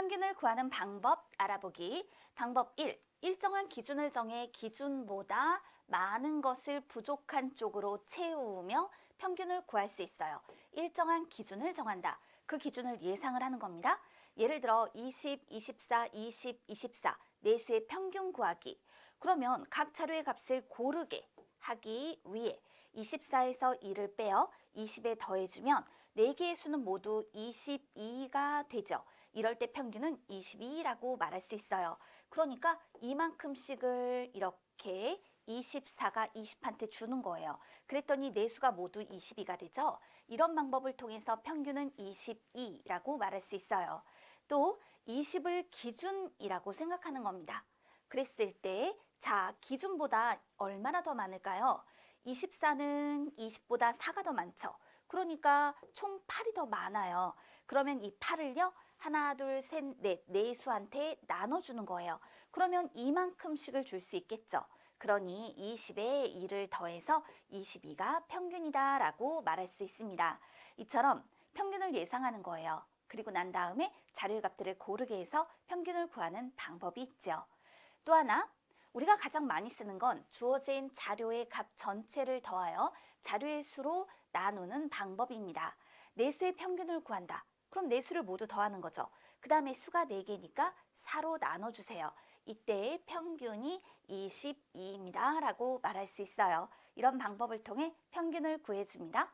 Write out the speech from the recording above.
평균을 구하는 방법 알아보기. 방법 1. 일정한 기준을 정해 기준보다 많은 것을 부족한 쪽으로 채우며 평균을 구할 수 있어요. 일정한 기준을 정한다. 그 기준을 예상을 하는 겁니다. 예를 들어 20, 24, 20, 24 내수의 평균 구하기. 그러면 각 자료의 값을 고르게 하기 위해 24에서 2를 빼어 20에 더해주면 4개의 수는 모두 22가 되죠. 이럴 때 평균은 22라고 말할 수 있어요. 그러니까 이만큼씩을 이렇게 24가 20한테 주는 거예요. 그랬더니 네 내수가 모두 22가 되죠. 이런 방법을 통해서 평균은 22라고 말할 수 있어요. 또 20을 기준이라고 생각하는 겁니다. 그랬을 때, 자, 기준보다 얼마나 더 많을까요? 24는 20보다 4가 더 많죠. 그러니까 총 8이 더 많아요. 그러면 이 8을요, 하나, 둘, 셋, 넷, 네 수한테 나눠주는 거예요. 그러면 이만큼씩을 줄 수 있겠죠. 그러니 20에 2를 더해서 22가 평균이다 라고 말할 수 있습니다. 이처럼 평균을 예상하는 거예요. 그리고 난 다음에 자료의 값들을 고르게 해서 평균을 구하는 방법이 있죠. 또 하나, 우리가 가장 많이 쓰는 건 주어진 자료의 값 전체를 더하여 자료의 수로 나누는 방법입니다. 내수의 평균을 구한다. 그럼 내수를 모두 더하는 거죠. 그 다음에 수가 4개니까 4로 나눠주세요. 이때의 평균이 22입니다. 라고 말할 수 있어요. 이런 방법을 통해 평균을 구해줍니다.